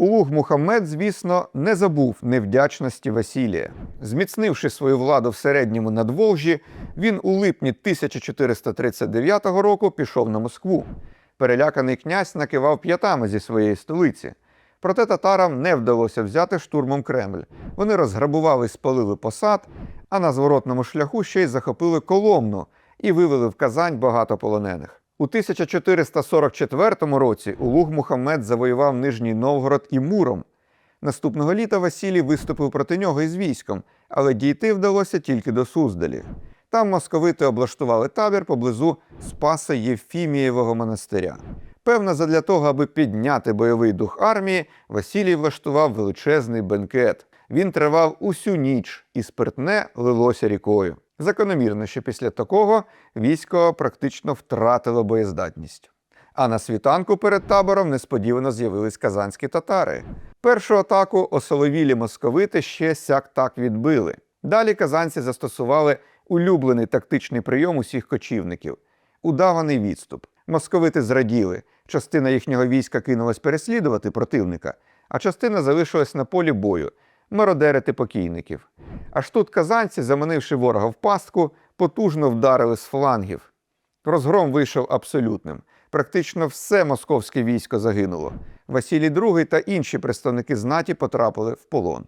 Улуг Мухаммед, звісно, не забув невдячності Васілія. Зміцнивши свою владу в середньому надволжі, він у липні 1439 року пішов на Москву. Переляканий князь накивав п'ятами зі своєї столиці. Проте татарам не вдалося взяти штурмом Кремль. Вони розграбували і спалили посад, а на зворотному шляху ще й захопили Коломну і вивели в Казань багато полонених. У 1444 році Улуг Мухаммед завоював Нижній Новгород і Муром. Наступного літа Василій виступив проти нього із військом, але дійти вдалося тільки до Суздалі. Там московити облаштували табір поблизу Спаса Євфімієвого монастиря. Певно, задля того, аби підняти бойовий дух армії, Василій влаштував величезний бенкет. Він тривав усю ніч, і спиртне лилося рікою. Закономірно, що після такого військо практично втратило боєздатність. А на світанку перед табором несподівано з'явились казанські татари. Першу атаку осоловілі московити ще сяк так відбили. Далі казанці застосували улюблений тактичний прийом усіх кочівників удаваний відступ. Московити зраділи. Частина їхнього війська кинулась переслідувати противника, а частина залишилась на полі бою мародерити покійників. Аж тут казанці, заманивши ворога в пастку, потужно вдарили з флангів. Розгром вийшов абсолютним. Практично все московське військо загинуло. Василій II та інші представники знаті потрапили в полон.